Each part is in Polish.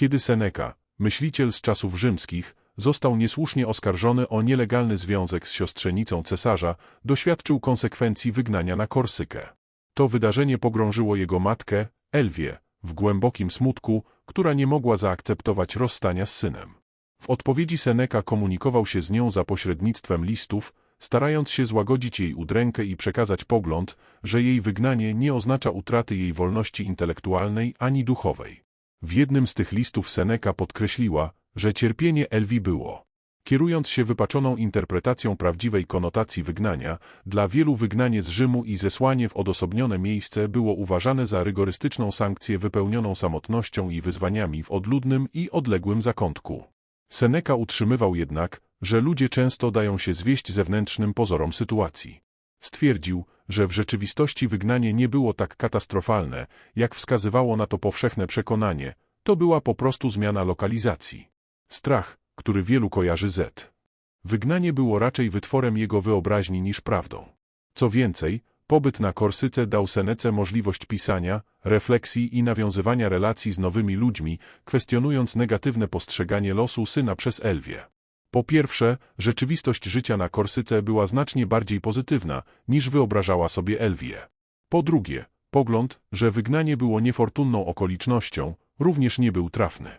Kiedy Seneca, myśliciel z czasów rzymskich, został niesłusznie oskarżony o nielegalny związek z siostrzenicą cesarza, doświadczył konsekwencji wygnania na Korsykę. To wydarzenie pogrążyło jego matkę, Elwię, w głębokim smutku, która nie mogła zaakceptować rozstania z synem. W odpowiedzi Seneca komunikował się z nią za pośrednictwem listów, starając się złagodzić jej udrękę i przekazać pogląd, że jej wygnanie nie oznacza utraty jej wolności intelektualnej ani duchowej. W jednym z tych listów Seneca podkreśliła, że cierpienie Elwi było. Kierując się wypaczoną interpretacją prawdziwej konotacji wygnania, dla wielu wygnanie z Rzymu i zesłanie w odosobnione miejsce było uważane za rygorystyczną sankcję wypełnioną samotnością i wyzwaniami w odludnym i odległym zakątku. Seneca utrzymywał jednak, że ludzie często dają się zwieść zewnętrznym pozorom sytuacji. Stwierdził, że w rzeczywistości wygnanie nie było tak katastrofalne, jak wskazywało na to powszechne przekonanie, to była po prostu zmiana lokalizacji. Strach, który wielu kojarzy Z. Wygnanie było raczej wytworem jego wyobraźni niż prawdą. Co więcej, pobyt na Korsyce dał Senece możliwość pisania, refleksji i nawiązywania relacji z nowymi ludźmi, kwestionując negatywne postrzeganie losu syna przez Elwię. Po pierwsze, rzeczywistość życia na Korsyce była znacznie bardziej pozytywna, niż wyobrażała sobie Elwie. Po drugie, pogląd, że wygnanie było niefortunną okolicznością, również nie był trafny.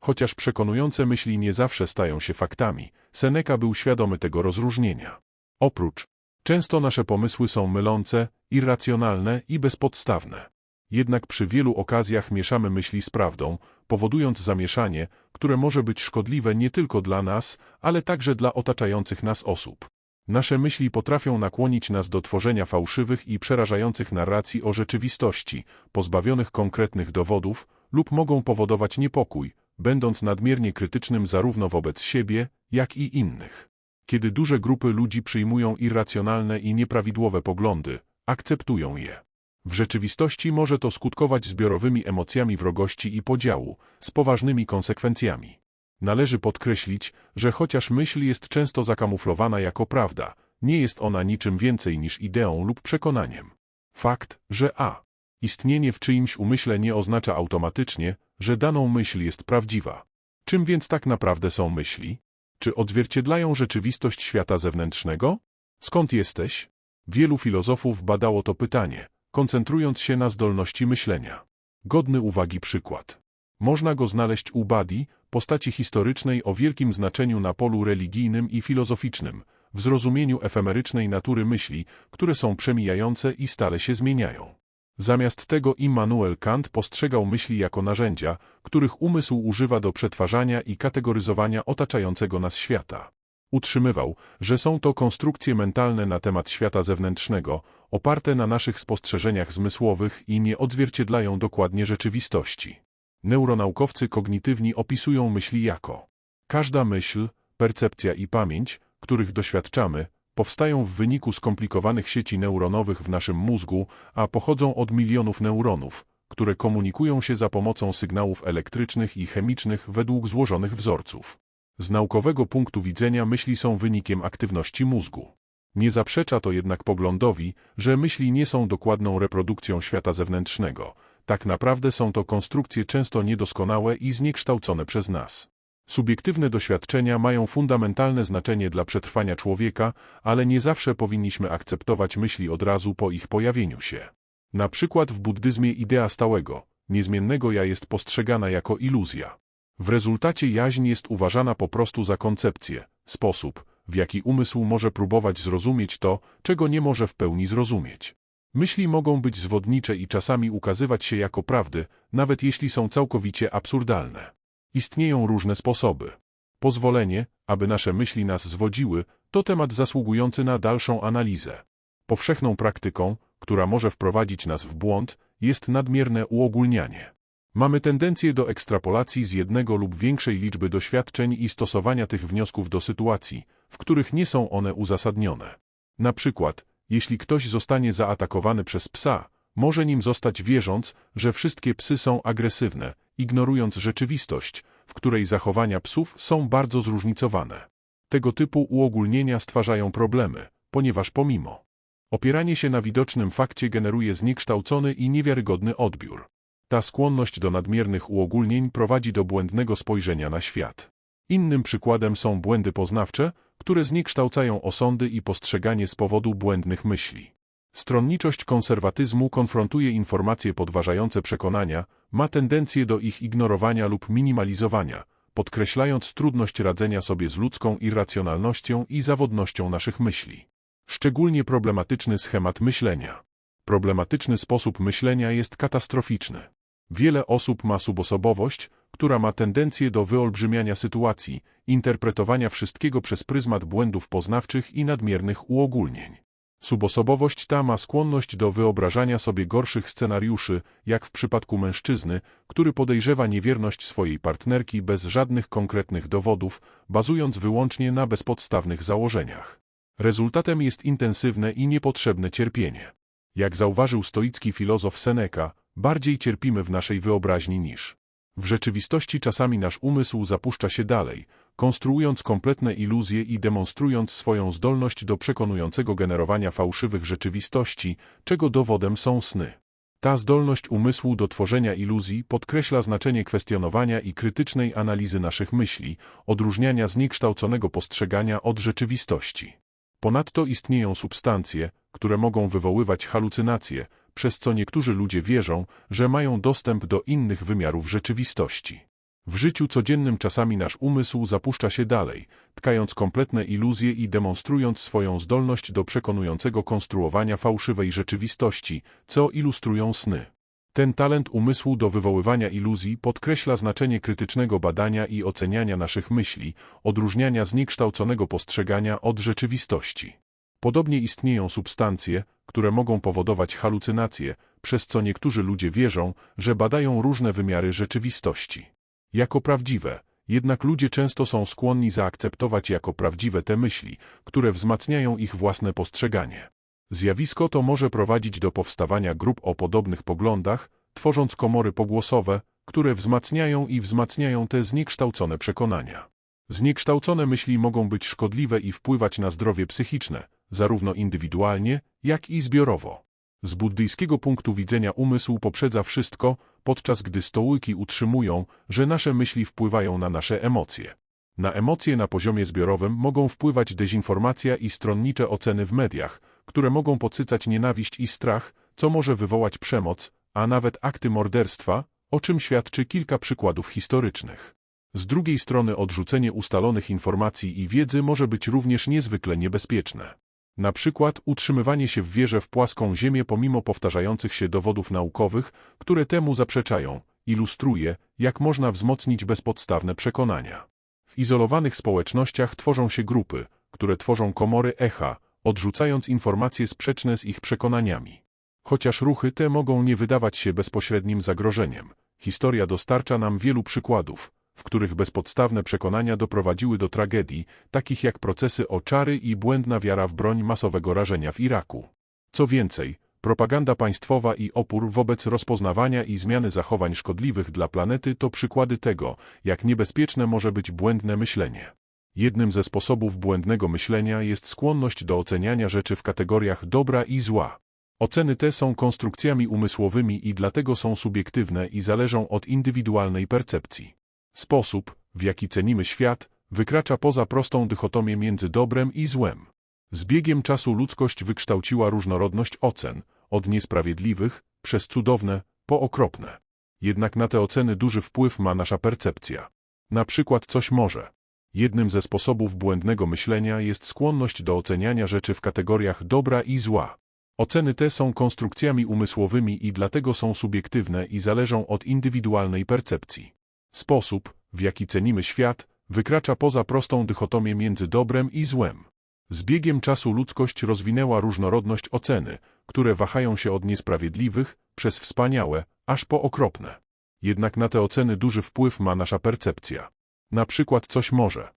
Chociaż przekonujące myśli nie zawsze stają się faktami, Seneca był świadomy tego rozróżnienia. Oprócz, często nasze pomysły są mylące, irracjonalne i bezpodstawne. Jednak przy wielu okazjach mieszamy myśli z prawdą, powodując zamieszanie, które może być szkodliwe nie tylko dla nas, ale także dla otaczających nas osób. Nasze myśli potrafią nakłonić nas do tworzenia fałszywych i przerażających narracji o rzeczywistości, pozbawionych konkretnych dowodów, lub mogą powodować niepokój, będąc nadmiernie krytycznym zarówno wobec siebie, jak i innych. Kiedy duże grupy ludzi przyjmują irracjonalne i nieprawidłowe poglądy, akceptują je. W rzeczywistości może to skutkować zbiorowymi emocjami wrogości i podziału, z poważnymi konsekwencjami. Należy podkreślić, że chociaż myśl jest często zakamuflowana jako prawda, nie jest ona niczym więcej niż ideą lub przekonaniem. Fakt, że a. Istnienie w czyimś umyśle nie oznacza automatycznie, że daną myśl jest prawdziwa. Czym więc tak naprawdę są myśli? Czy odzwierciedlają rzeczywistość świata zewnętrznego? Skąd jesteś? Wielu filozofów badało to pytanie, koncentrując się na zdolności myślenia. Godny uwagi przykład. Można go znaleźć u Badi, postaci historycznej o wielkim znaczeniu na polu religijnym i filozoficznym, w zrozumieniu efemerycznej natury myśli, które są przemijające i stale się zmieniają. Zamiast tego Immanuel Kant postrzegał myśli jako narzędzia, których umysł używa do przetwarzania i kategoryzowania otaczającego nas świata. Utrzymywał, że są to konstrukcje mentalne na temat świata zewnętrznego, oparte na naszych spostrzeżeniach zmysłowych i nie odzwierciedlają dokładnie rzeczywistości. Neuronaukowcy kognitywni opisują myśli jako każda myśl, percepcja i pamięć, których doświadczamy, powstają w wyniku skomplikowanych sieci neuronowych w naszym mózgu, a pochodzą od milionów neuronów, które komunikują się za pomocą sygnałów elektrycznych i chemicznych według złożonych wzorców. Z naukowego punktu widzenia myśli są wynikiem aktywności mózgu. Nie zaprzecza to jednak poglądowi, że myśli nie są dokładną reprodukcją świata zewnętrznego. Tak naprawdę są to konstrukcje często niedoskonałe i zniekształcone przez nas. Subiektywne doświadczenia mają fundamentalne znaczenie dla przetrwania człowieka, ale nie zawsze powinniśmy akceptować myśli od razu po ich pojawieniu się. Na przykład w buddyzmie idea stałego, niezmiennego ja jest postrzegana jako iluzja. W rezultacie jaźń jest uważana po prostu za koncepcję, sposób, w jaki umysł może próbować zrozumieć to, czego nie może w pełni zrozumieć. Myśli mogą być zwodnicze i czasami ukazywać się jako prawdy, nawet jeśli są całkowicie absurdalne. Istnieją różne sposoby. Pozwolenie, aby nasze myśli nas zwodziły, to temat zasługujący na dalszą analizę. Powszechną praktyką, która może wprowadzić nas w błąd, jest nadmierne uogólnianie. Mamy tendencję do ekstrapolacji z jednego lub większej liczby doświadczeń i stosowania tych wniosków do sytuacji, w których nie są one uzasadnione. Na przykład, jeśli ktoś zostanie zaatakowany przez psa, może nim zostać wierząc, że wszystkie psy są agresywne, ignorując rzeczywistość, w której zachowania psów są bardzo zróżnicowane. Tego typu uogólnienia stwarzają problemy, ponieważ pomimo opieranie się na widocznym fakcie generuje zniekształcony i niewiarygodny odbiór. Ta skłonność do nadmiernych uogólnień prowadzi do błędnego spojrzenia na świat. Innym przykładem są błędy poznawcze, które zniekształcają osądy i postrzeganie z powodu błędnych myśli. Stronniczość konserwatyzmu konfrontuje informacje podważające przekonania, ma tendencję do ich ignorowania lub minimalizowania, podkreślając trudność radzenia sobie z ludzką irracjonalnością i zawodnością naszych myśli. Szczególnie problematyczny schemat myślenia. Problematyczny sposób myślenia jest katastroficzny. Wiele osób ma subosobowość, która ma tendencję do wyolbrzymiania sytuacji, interpretowania wszystkiego przez pryzmat błędów poznawczych i nadmiernych uogólnień. Subosobowość ta ma skłonność do wyobrażania sobie gorszych scenariuszy, jak w przypadku mężczyzny, który podejrzewa niewierność swojej partnerki bez żadnych konkretnych dowodów, bazując wyłącznie na bezpodstawnych założeniach. Rezultatem jest intensywne i niepotrzebne cierpienie. Jak zauważył stoicki filozof Seneca, bardziej cierpimy w naszej wyobraźni niż. W rzeczywistości czasami nasz umysł zapuszcza się dalej, konstruując kompletne iluzje i demonstrując swoją zdolność do przekonującego generowania fałszywych rzeczywistości, czego dowodem są sny. Ta zdolność umysłu do tworzenia iluzji podkreśla znaczenie kwestionowania i krytycznej analizy naszych myśli, odróżniania zniekształconego postrzegania od rzeczywistości. Ponadto istnieją substancje, które mogą wywoływać halucynacje, przez co niektórzy ludzie wierzą, że mają dostęp do innych wymiarów rzeczywistości. W życiu codziennym czasami nasz umysł zapuszcza się dalej, tkając kompletne iluzje i demonstrując swoją zdolność do przekonującego konstruowania fałszywej rzeczywistości, co ilustrują sny. Ten talent umysłu do wywoływania iluzji podkreśla znaczenie krytycznego badania i oceniania naszych myśli, odróżniania zniekształconego postrzegania od rzeczywistości. Podobnie istnieją substancje, które mogą powodować halucynacje, przez co niektórzy ludzie wierzą, że badają różne wymiary rzeczywistości. Jako prawdziwe, jednak ludzie często są skłonni zaakceptować jako prawdziwe te myśli, które wzmacniają ich własne postrzeganie. Zjawisko to może prowadzić do powstawania grup o podobnych poglądach, tworząc komory pogłosowe, które wzmacniają i wzmacniają te zniekształcone przekonania. Zniekształcone myśli mogą być szkodliwe i wpływać na zdrowie psychiczne, zarówno indywidualnie, jak i zbiorowo. Z buddyjskiego punktu widzenia umysł poprzedza wszystko, podczas gdy stołyki utrzymują, że nasze myśli wpływają na nasze emocje. Na emocje na poziomie zbiorowym mogą wpływać dezinformacja i stronnicze oceny w mediach, które mogą podsycać nienawiść i strach, co może wywołać przemoc, a nawet akty morderstwa, o czym świadczy kilka przykładów historycznych. Z drugiej strony odrzucenie ustalonych informacji i wiedzy może być również niezwykle niebezpieczne. Na przykład utrzymywanie się w wierze w płaską ziemię pomimo powtarzających się dowodów naukowych, które temu zaprzeczają, ilustruje, jak można wzmocnić bezpodstawne przekonania. W izolowanych społecznościach tworzą się grupy, które tworzą komory echa, odrzucając informacje sprzeczne z ich przekonaniami. Chociaż ruchy te mogą nie wydawać się bezpośrednim zagrożeniem, historia dostarcza nam wielu przykładów, w których bezpodstawne przekonania doprowadziły do tragedii, takich jak procesy o czary i błędna wiara w broń masowego rażenia w Iraku. Co więcej, propaganda państwowa i opór wobec rozpoznawania i zmiany zachowań szkodliwych dla planety to przykłady tego, jak niebezpieczne może być błędne myślenie. Jednym ze sposobów błędnego myślenia jest skłonność do oceniania rzeczy w kategoriach dobra i zła. Oceny te są konstrukcjami umysłowymi i dlatego są subiektywne i zależą od indywidualnej percepcji. Sposób, w jaki cenimy świat, wykracza poza prostą dychotomię między dobrem i złem. Z biegiem czasu ludzkość wykształciła różnorodność ocen, od niesprawiedliwych, przez cudowne, po okropne. Jednak na te oceny duży wpływ ma nasza percepcja. Na przykład coś może. Jednym ze sposobów błędnego myślenia jest skłonność do oceniania rzeczy w kategoriach dobra i zła. Oceny te są konstrukcjami umysłowymi i dlatego są subiektywne i zależą od indywidualnej percepcji. Sposób, w jaki cenimy świat, wykracza poza prostą dychotomię między dobrem i złem. Z biegiem czasu ludzkość rozwinęła różnorodność oceny, które wahają się od niesprawiedliwych, przez wspaniałe, aż po okropne. Jednak na te oceny duży wpływ ma nasza percepcja. Na przykład coś może.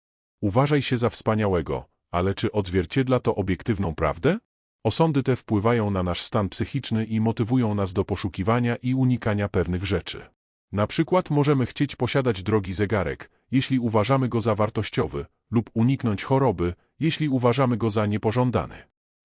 Uważaj się za wspaniałego, ale czy odzwierciedla to obiektywną prawdę? Osądy te wpływają na nasz stan psychiczny i motywują nas do poszukiwania i unikania pewnych rzeczy. Na przykład możemy chcieć posiadać drogi zegarek, jeśli uważamy go za wartościowy, lub uniknąć choroby, jeśli uważamy go za niepożądany.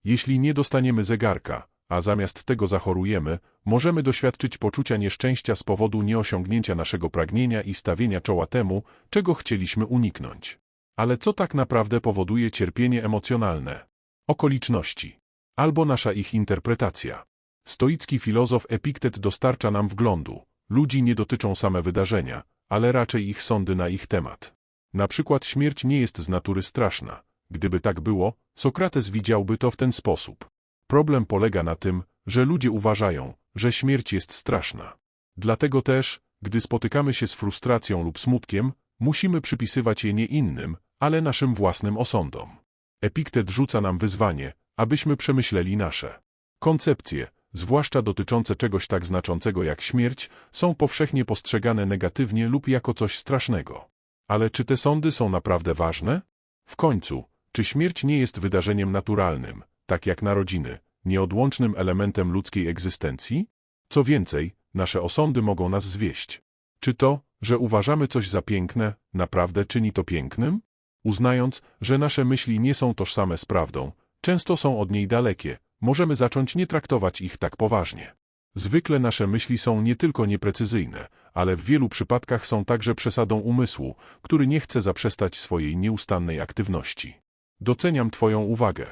Jeśli nie dostaniemy zegarka, a zamiast tego zachorujemy, możemy doświadczyć poczucia nieszczęścia z powodu nieosiągnięcia naszego pragnienia i stawienia czoła temu, czego chcieliśmy uniknąć. Ale co tak naprawdę powoduje cierpienie emocjonalne? Okoliczności. Albo nasza ich interpretacja. Stoicki filozof Epiktet dostarcza nam wglądu. Ludzi nie dotyczą same wydarzenia, ale raczej ich sądy na ich temat. Na przykład śmierć nie jest z natury straszna. Gdyby tak było, Sokrates widziałby to w ten sposób. Problem polega na tym, że ludzie uważają, że śmierć jest straszna. Dlatego też, gdy spotykamy się z frustracją lub smutkiem, musimy przypisywać je nie innym, ale naszym własnym osądom. Epiktet rzuca nam wyzwanie, abyśmy przemyśleli nasze koncepcje, zwłaszcza dotyczące czegoś tak znaczącego jak śmierć, są powszechnie postrzegane negatywnie lub jako coś strasznego. Ale czy te sądy są naprawdę ważne? W końcu, czy śmierć nie jest wydarzeniem naturalnym, tak jak narodziny, nieodłącznym elementem ludzkiej egzystencji? Co więcej, nasze osądy mogą nas zwieść. Czy to, że uważamy coś za piękne, naprawdę czyni to pięknym? Uznając, że nasze myśli nie są tożsame z prawdą, często są od niej dalekie, możemy zacząć nie traktować ich tak poważnie. Zwykle nasze myśli są nie tylko nieprecyzyjne, ale w wielu przypadkach są także przesadą umysłu, który nie chce zaprzestać swojej nieustannej aktywności. Doceniam Twoją uwagę.